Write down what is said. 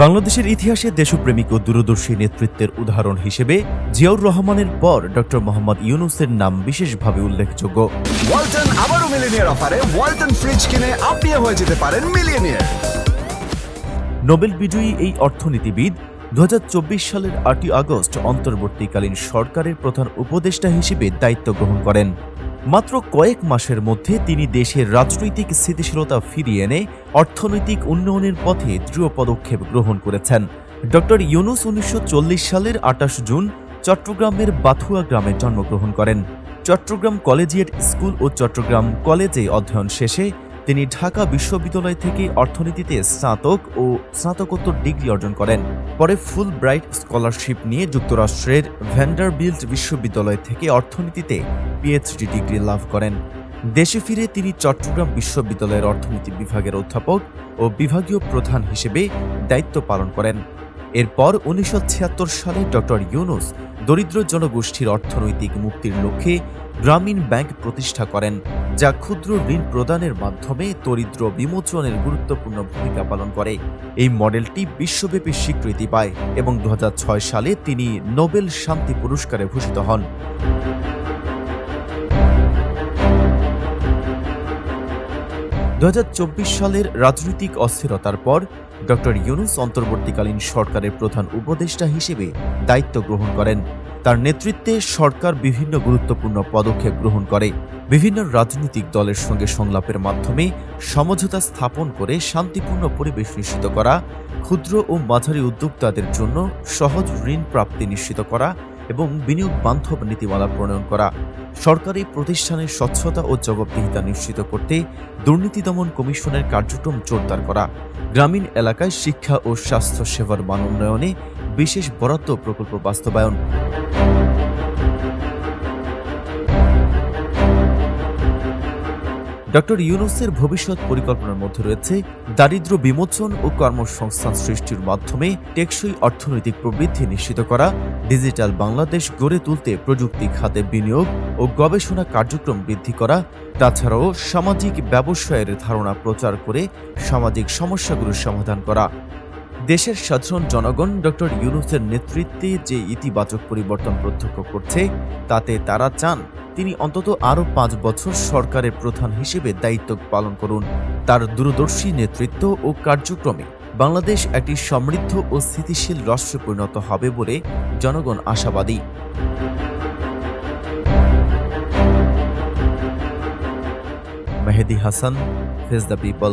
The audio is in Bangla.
বাংলাদেশের ইতিহাসে দেশপ্রেমিক ও দূরদর্শী নেতৃত্বের উদাহরণ হিসেবে জিয়াউর রহমানের পর ডক্টর মোহাম্মদ ইউনুসের নাম বিশেষভাবে উল্লেখযোগ্য। ওয়ালটন আবারও মিলিনিয়ার অফারে ওয়ালটন ফ্রিজ কিনে আপনিও হয়ে যেতে পারেন মিলিয়নিয়ার। নোবেল বিজয়ী এই অর্থনীতিবিদ দু হাজার চব্বিশ সালের আটই আগস্ট অন্তর্বর্তীকালীন সরকারের প্রধান উপদেষ্টা হিসেবে দায়িত্ব গ্রহণ করেন। মাত্র কয়েক মাসের মধ্যে তিনি দেশের রাজনৈতিক স্থিতিশীলতা ফিরিয়ে এনে অর্থনৈতিক উন্নয়নের পথে দৃঢ় পদক্ষেপ গ্রহণ করেছেন। ডক্টর ইউনুস উনিশশো চল্লিশ সালের আটাশ জুন চট্টগ্রামের বাথুয়া গ্রামে জন্মগ্রহণ করেন। চট্টগ্রাম কলেজিয়েট স্কুল ও চট্টগ্রাম কলেজে অধ্যয়ন শেষে তিনি ঢাকা বিশ্ববিদ্যালয় থেকে অর্থনীতিতে স্নাতক ও স্নাতকোত্তর ডিগ্রি অর্জন করেন। পরে ফুল ব্রাইট স্কলারশিপ নিয়ে যুক্তরাষ্ট্রের ভ্যান্ডারবিল্ট বিশ্ববিদ্যালয় থেকে অর্থনীতিতে পিএইচডি ডিগ্রি লাভ করেন। দেশে ফিরে তিনি চট্টগ্রাম বিশ্ববিদ্যালয়ের অর্থনীতি বিভাগের অধ্যাপক ও বিভাগীয় প্রধান হিসেবে দায়িত্ব পালন করেন। এরপর উনিশশো ছিয়াত্তর সালে ডক্টর ইউনুস দরিদ্র জনগোষ্ঠীর অর্থনৈতিক মুক্তির লক্ষ্যে গ্রামীণ ব্যাংক প্রতিষ্ঠা করেন, যা ক্ষুদ্র ঋণ প্রদানের মাধ্যমে দরিদ্র বিমোচনের গুরুত্বপূর্ণ ভূমিকা পালন করে। এই মডেলটি বিশ্বব্যাপী স্বীকৃতি পায় এবং দু হাজার ছয় সালে তিনি নোবেল শান্তি পুরস্কারে ভূষিত হন। দু হাজার চব্বিশ সালের রাজনৈতিক অস্থিরতার পর, ডক্টর ইউনুস অন্তর্বর্তীকালীন সরকারের প্রধান উপদেষ্টা হিসেবে দায়িত্ব গ্রহণ করেন। তার নেতৃত্বে সরকার বিভিন্ন গুরুত্বপূর্ণ পদক্ষেপ গ্রহণ করে। বিভিন্ন রাজনৈতিক দলের সঙ্গে সংলাপের মাধ্যমে সমঝোতা স্থাপন করে শান্তিপূর্ণ পরিবেশ নিশ্চিত করা, ক্ষুদ্র ও মাঝারি উদ্যোক্তাদের জন্য সহজ ঋণ প্রাপ্তি নিশ্চিত করা এবং বিনিয়োগ বান্ধব নীতিমালা প্রণয়ন করা। সরকারি প্রতিষ্ঠানের স্বচ্ছতা ও জবাবদিহিতা নিশ্চিত করতে দুর্নীতি দমন কমিশনের কার্যক্রম জোরদার করা, গ্রামীণ এলাকায় শিক্ষা ও স্বাস্থ্য সেবার মান উন্নয়নে বিশেষ বরাদ্দ প্রকল্প বাস্তবায়ন। ডক্টর ইউনুসের ভবিষ্যৎ পরিকল্পনার মধ্যে রয়েছে দারিদ্র্য বিমোচন ও কর্মসংস্থান সৃষ্টির মাধ্যমে টেকসই অর্থনৈতিক প্রবৃদ্ধি নিশ্চিত করা, ডিজিটাল বাংলাদেশ গড়ে তুলতে প্রযুক্তি খাতে বিনিয়োগ ও গবেষণা কার্যক্রম বৃদ্ধি করা, তাছাড়াও সামাজিক ব্যবসায়ের ধারণা প্রচার করে সামাজিক সমস্যাগুলোর সমাধান করা। দেশের সাধারণ জনগণ ডক্টর ইউনুসের নেতৃত্বে যে ইতিবাচক পরিবর্তন প্রত্যক্ষ করছে, তাতে তারা চান তিনি অন্তত আরও পাঁচ বছর সরকারের প্রধান হিসেবে দায়িত্ব পালন করুন। তার দূরদর্শী নেতৃত্ব ও কার্যক্রমে বাংলাদেশ একটি সমৃদ্ধ ও স্থিতিশীল রাষ্ট্রে পরিণত হবে বলে জনগণ আশাবাদী। Mehedi Hasan face the people